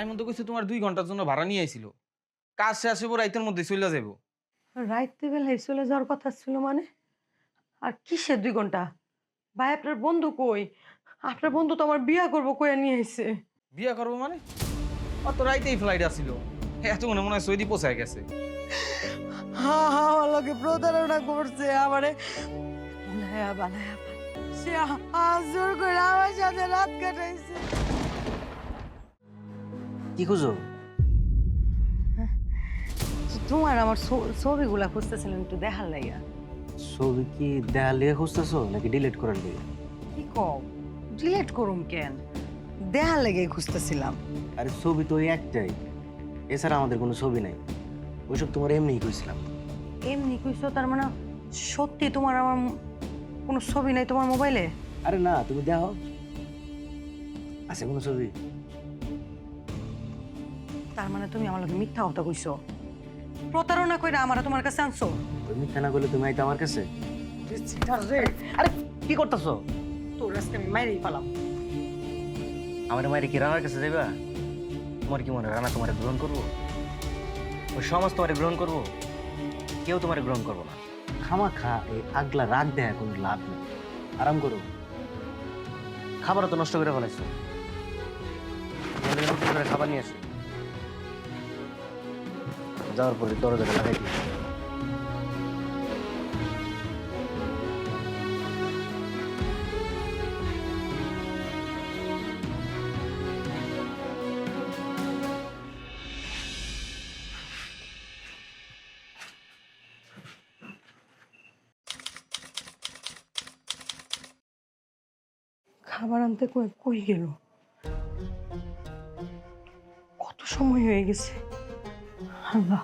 Simon তো কইছে তোমার দুই ঘণ্টার জন্য ভাড়া নিয়ে আইছিল। কাজ শেষ হব রাইতের মধ্যে চলে যাব রাইতে বেলায় চলে যাওয়ার কথা ছিল মানে? আর কিসের দুই ঘণ্টা? ভাই আপনার বন্ধু কই? আপনার বন্ধু তো আমার বিয়া করব কইয়া নিয়ে আইছে। বিয়া করব মানে? অত রাইতেই ফ্লাইট আসছিল এত মনে মনে হয় সৌদি পোষায় গেছে। হা হা আমার লোকে প্রতারণা করছে আমারে। বানায়া বানায়া সে হাজুর করে আমার সাথে রাত কাটাইছে। কি খুঁজো? তোমার আমার ছবিগুলা খুঁজতেছিলেন একটু দেখার লাইয়া ছবি কি দেখার লিগে খুঁজতেছো নাকি ডিলিট করার লিগে? কি কও? ডিলেট করুম কেন? দেখার লেগে খুঁজতেছিলাম। আরে ছবি তো ওই একটাই। এছাড়া আমাদের কোনো ছবি নাই। ওইসব তোমার এমনিই কইছিলাম এমনি কইছো তার মানে সত্যি তোমার আমার কোনো ছবি নাই তোমার মোবাইলে? আরে না তুমি দেখো আছে কোনো ছবি? তার মানে তুমি আমার লগে মিথ্যা কথা কইছো। প্রতারণা কইরা আমার তোমার কাছে আনছো? মিথ্যা না করলে তুমি আইতে আমার কাছে? আরে কি করতেছো? তোর আজকে আমি মাইরেই পালাম। আমার মায়ের কি রানার কাছে যাইবা? তোমার কি মনে হয় রানা তোমার গ্রহণ করব? ওই সমাজ তোমার গ্রহণ করব? কেউ তোমার গ্রহণ করব না। খামা খা এই আগলা রাগ দেয় কোনো লাভ নেই। আরাম করো। খাবারও তো নষ্ট করে ফেলাইছো। খাবার নিয়ে আসি। যাওয়ার পরে দরজাটা লাগাই দিই। খাবার আনতে কই কই গেল? কত সময় হয়ে গেছে? আল্লাহ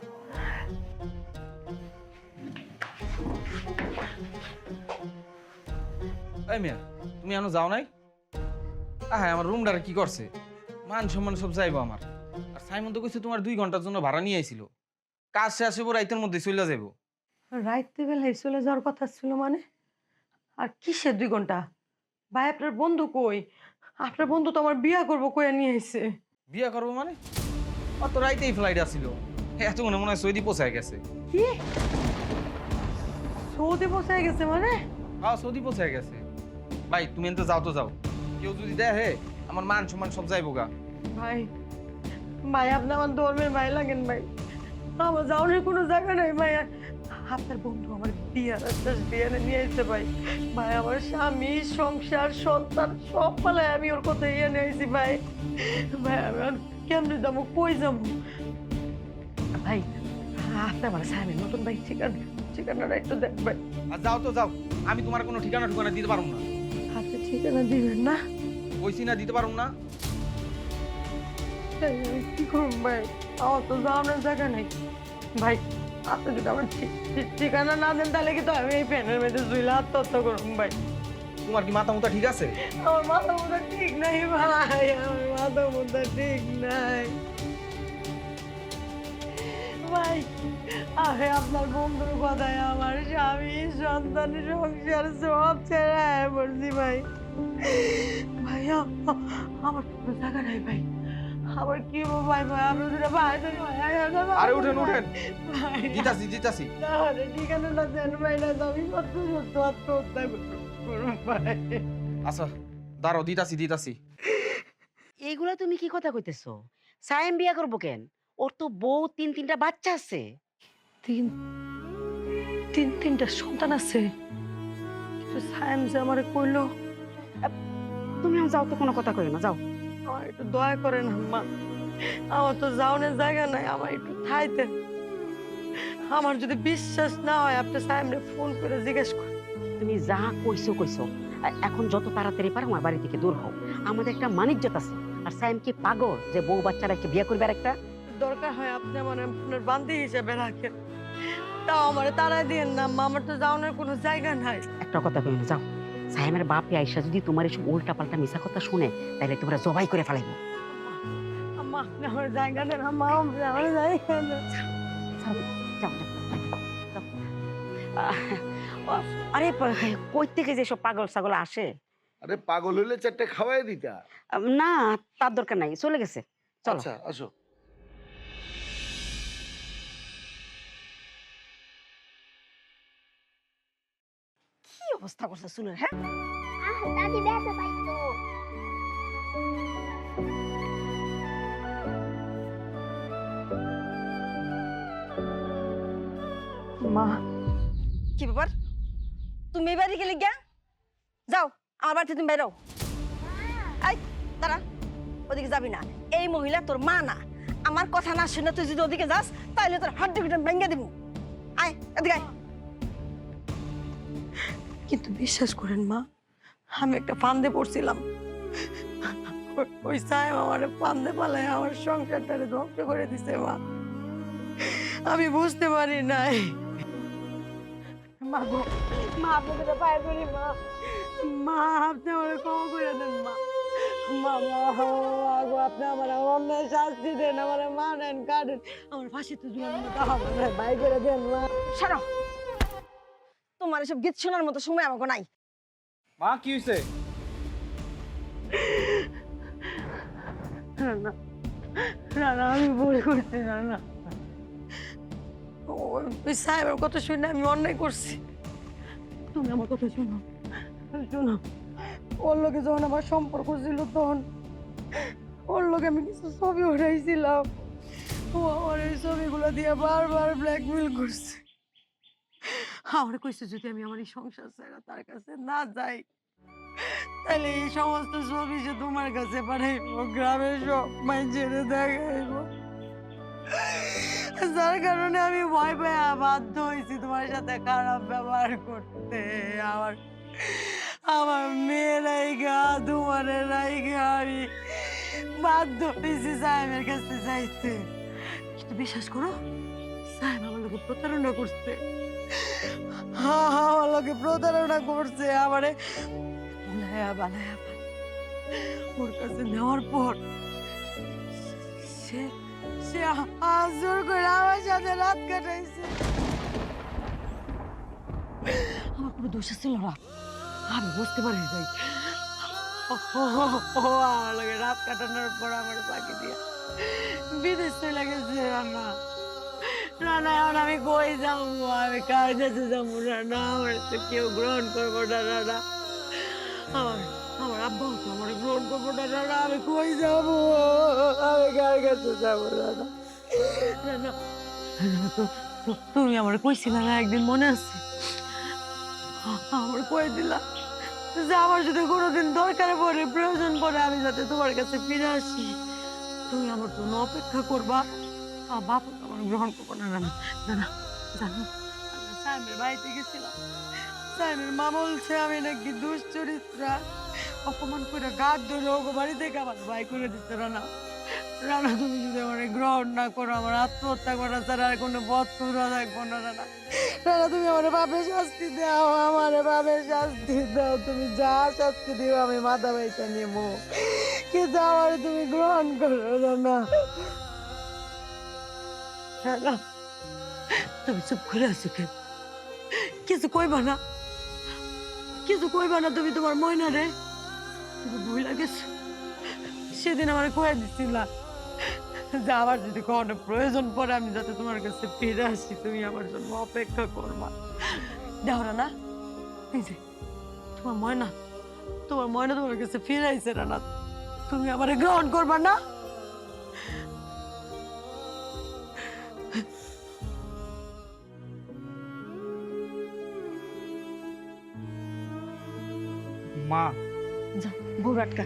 এই মিয়া তুমি এখনও যাও নাই? হ্যাঁ আমার রুমটারে কি করছে? মান সম্মান সব যাইবো আমার। আর সাইমন তো কইছে তোমার দুই ঘণ্টার জন্য ভাড়া নিয়ে আইছিল। কাজ শেষ হব রাইতের মধ্যে চলে যাব রাইতে বেলায় চলে যাওয়ার কথা ছিল মানে? আর কিসের দুই ঘণ্টা? ভাই আপনার বন্ধু কই? আপনার বন্ধু তো আমার বিয়া করব কইয়া নিয়ে আইছে। বিয়া করব মানে? অত রাইতেই ফ্লাইট আসছিল এত মনে মনে হয় সৌদি গেছে। কি? সৌদি গেছে মানে? হ্যাঁ সৌদি পোষায় গেছে। ভাই তুমি তো যাও তো যাও। কেউ যদি হে আমার মান সম্মান সব যাইবো গা। ভাই ভাই আপনি আমার ধর্মের ভাই লাগেন ভাই। আমার যাওয়ার কোনো জায়গা নাই ভাই। আপনার বন্ধু আমার বিয়ার আশ্বাস বিয়ারে নিয়ে এসেছে ভাই। ভাই আমার স্বামী সংসার সন্তান সব পালায় আমি ওর কথা ইয়ে নিয়ে ভাই। ভাই আমি কেমনে যাব? কই যাব? ভাই। আপনি আমার স্বামী নতুন ভাই ঠিকানা ঠিকানাটা একটু দেখ ভাই। আর যাও তো যাও আমি তোমার কোনো ঠিকানা ঠিকানা দিতে পারব না। হাতে ঠিকানা দিবেন না? কইছি না দিতে পারব না। কি করব ভাই? আমার তো যাওয়ানোর জায়গা নেই। ভাই আপনি যদি আমার ঠিকানা না দেন তাহলে কি তো আমি এই ফ্যানের মধ্যে জুইলে আত্মহত্যা করুন ভাই। তোমার কি মাথা মুথা ঠিক আছে? আমার মাথা মুথা ঠিক নাই ভাই আমার মাথা মুথা ঠিক নাই। ভাই আরে আপনার বন্ধুর কথায় আমার স্বামী সন্তান সংসার সব ছেড়ে পড়ছি ভাই। ভাই আ- আ- আমার কোনো জায়গা নাই ভাই। আমার কি হব ভাই ভাই? আপনি দুটো ভাই আরে উঠেন উঠেন ভাই, দিতাছি দিতাছি। তাহলে ঠিকানা না দেন ভাই না আমি সত্য সত্য আত্মহত্যা করব ভাই। আচ্ছা দাঁড়াও দিতাছি দিতাছি। এইগুলা তুমি কি কথা কইতেছো? সায়েম বিয়া করব কেন? ওর তো বউ তিন তিনটা বাচ্চা আছে। তিন তিন তিনটা সন্তান আছে। কিন্তু সায়েম যে আমারে কইলো তুমি যাও তো কোনো কথা কই না যাও। আমার একটু দয়া করেন আম্মা আমার তো যাওনের জায়গা নাই আমার একটু থাইতে। আমার যদি বিশ্বাস না হয় আপনি সাহেবরে ফোন করে জিজ্ঞেস করেন তুমি যা কইছো কইছো। এখন যত তাড়াতাড়ি পারো আমার বাড়ি থেকে দূর হও। আমাদের একটা মানিজ্যত আছে। আর সায়েম কি পাগল যে বউ বাচ্চারা একটা বিয়ে করবে আর একটা দরকার হয় আপনি আমার আপনার বান্ধি হিসেবে রাখেন। তাও আমার তারাই দিন না আমার তো যাওনের কোনো জায়গা নাই। একটা কথা কই যাও। সায়েমের বাপে আইসা যদি তোমার এসব উল্টা পাল্টা মিশা কথা শুনে তাহলে তোমরা জবাই করে ফেলাইবো। আম্মা আমার জায়গা দেন আম্মা আমার জায়গা দেন। যাও যাও যাও। আরে কই থেকে যে সব পাগল ছাগল আসে? আরে পাগল হইলে চারটে খাওয়াই দিতা। না তার দরকার নাই চলে গেছে। চলো। আচ্ছা আসো। অবস্থা করছে চুলের হ্যাঁ? আহ দাদি ব্যথা পাইতো মা কি ব্যাপার? তুমি এই বাড়ি গেলে গিয়া? যাও আমার বাড়িতে তুমি বেরো। এই দাঁড়া ওদিকে যাবি না। এই মহিলা তোর মা না। আমার কথা না শুনে তুই যদি ওদিকে যাস তাহলে তোর হাড্ডি ভেঙে দিব। আয় এদিকে আয়। কিন্তু বিশ্বাস করেন মা, আমি একটা ফান্দে পড়ছিলাম। ওই- সাহেব আমার ফান্দে পালায় আমার সংসারটারে ধ্বংস করে দিছে মা। আমি বুঝতে পারি নাই। মা মা মা। মা, আপনি আমার করে দেন মা। গো, আপনি আমার অন্যায় শাস্তি দেন, আমার মা নেন আমার করে দেন মা। সরো। তোমার এসব গীত শোনার মতো সময় আমাকে নাই। মা কি হয়েছে না না না না আমি ভুল করছি না না ও- ওই সাহেবের কথা শুনে আমি অন্যায় করছি। তুমি আমার কথা শোনো শোনো। ওর লোকে যখন আমার সম্পর্ক ছিল তখন ওর লোকে আমি কিছু ছবি উঠাইছিলাম ও আমার এই ছবিগুলো দিয়ে বারবার ব্ল্যাকমেল করছে। আমার কইছে যদি আমি আমার এই সংসার ছাড়া তার কাছে না যাই তাহলে এই সমস্ত ছবি যে তোমার কাছে পাঠাইবো গ্রামের সব মাইজেরে দেখাইব। যার কারণে আমি ভয় পেয়ে বাধ্য হয়েছি তোমার সাথে খারাপ ব্যবহার করতে। আমার আমার মেয়ে রাইগা তোমার আমি বাধ্য হয়েছি সাহেবের কাছে যাইতে। বিশ্বাস করো, সাহেব আমার লোকে প্রতারণা করছে। হ্যাঁ হ্যাঁ আমার লোকে প্রতারণা করছে আমারে। বানায়া বানায়া ওর কাছে নেওয়ার পর সে সে করে আমার সাথে রাত কাটাইছে। আমার কোনো দোষ আমি বুঝতে পারি ও, আমার লাগে রাত কাটানোর পর আমার বাকি দিয়া বিদেশ চলে গেছে রান্না এখন আমি কই যাব? আমি কার কাছে যাব রান্না আমার তো কেউ গ্রহণ করব না রান্না আমার আমার আব্বা তো আমার গ্রহণ করব না রান্না আমি কই যাব? আমি কার কাছে যাব তো- তুমি আমার কইছিলে না, একদিন মনে আছে? আমার কই দিলা যে আমার যদি কোনোদিন দরকার পড়ে, প্রয়োজন পড়ে, আমি যাতে তোমার কাছে ফিরে আসি। তুমি আমার জন্য অপেক্ষা করবা। আমার গ্রহণ করব না না না জানো? বাড়িতে গেছিলাম। সাহেবের মা বলছে নাকি দুশ্চরিত্রা। অপমান করে গাছ ধরে ওগো বাড়ি থেকে ভাই করে দিতে, রানা। রানা, তুমি যদি আমার গ্রহণ না করো, আমার আত্মহত্যা করা ছাড়া আর কোনো খুঁজা থাকব না, রানা। রানা, তুমি আমার বাপের শাস্তি দাও, আমার বাপের শাস্তি দাও। তুমি যা শাস্তি দিও, আমি মাথা বাইতে নেব। কিন্তু আমার তুমি গ্রহণ করো রানা। রানা তুমি চুপ করে আছো কেন? কিছু কইবা না? কিছু কইবা না তুমি তোমার ময়না রে? তুমি ভুলে গেছো সেদিন আমার কয়ে দিছিলা যে আমার যদি কখনো প্রয়োজন পড়ে, আমি যাতে তোমার কাছে ফিরে আসি, তুমি আমার জন্য অপেক্ষা করবা। দেখো না এই যে, তোমার ময়না তোমার ময়না তোমার কাছে ফিরে আইছে না তুমি আমার গ্রহণ করবা না? মা যা বউ আটকা